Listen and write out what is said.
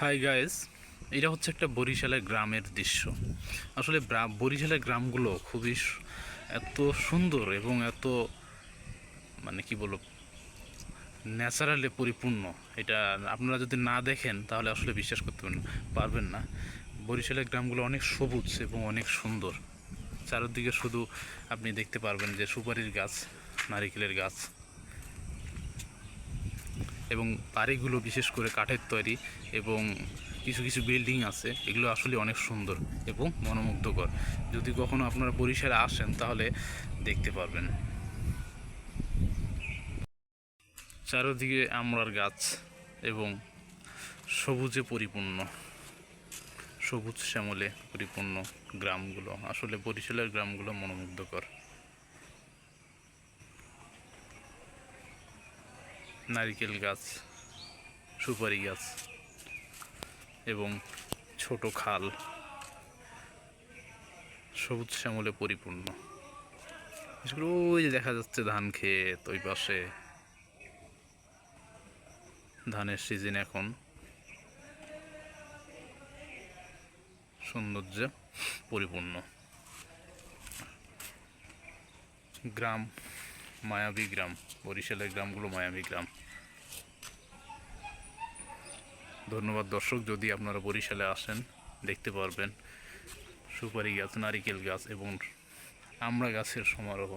Hi guys এটা হচ্ছে একটা বরিশালের গ্রামের দৃশ্য। আসলে বরিশালের গ্রামগুলো খুবই এত সুন্দর এবং এত মানে কি বলব, ন্যাচারালে পরিপূর্ণ। এটা আপনারা যদি না দেখেন, তাহলে আসলে বিশ্বাস করতে পারবেন না। বরিশালের গ্রামগুলো অনেক সবুজ এবং অনেক সুন্দর। চারিদিকে শুধু আপনি দেখতে পারবেন যে সুপারির গাছ, নারিকেলের গাছ। এবং বাড়িগুলো বিশেষ করে কাঠের তৈরি এবং কিছু কিছু বিল্ডিং আছে, এগুলো আসলে অনেক সুন্দর এবং মনোমুগ্ধকর। যদি কখনো আপনারা বরিশালে আসেন, তাহলে দেখতে পারবেন। চারিদিকে আমড়ার গাছ এবং সবুজে পরিপূর্ণ, সবুজ শ্যামলে পরিপূর্ণ গ্রামগুলো। আসলে বরিশালের গ্রামগুলো মনোমুগ্ধকর। নারিকেল গাছ, সুপারি গাছ এবং ছোট খাল সবুজ শ্যামলে পরিপূর্ণ। ওই যে দেখা যাচ্ছে ধান ক্ষেত ওই পাশে। ধানের সিজন এখন। সৌন্দর্য পরিপূর্ণ। গ্রাম মায়াবী গ্রাম, বরিশালের গ্রামগুলো মায়াবী গ্রাম। ধন্যবাদ দর্শক, যদি আপনারা বরিশালে আসেন, দেখতে পারবেন সুপারি গাছ, নারিকেল গাছ এবং আমরা গাছের সমারোহ।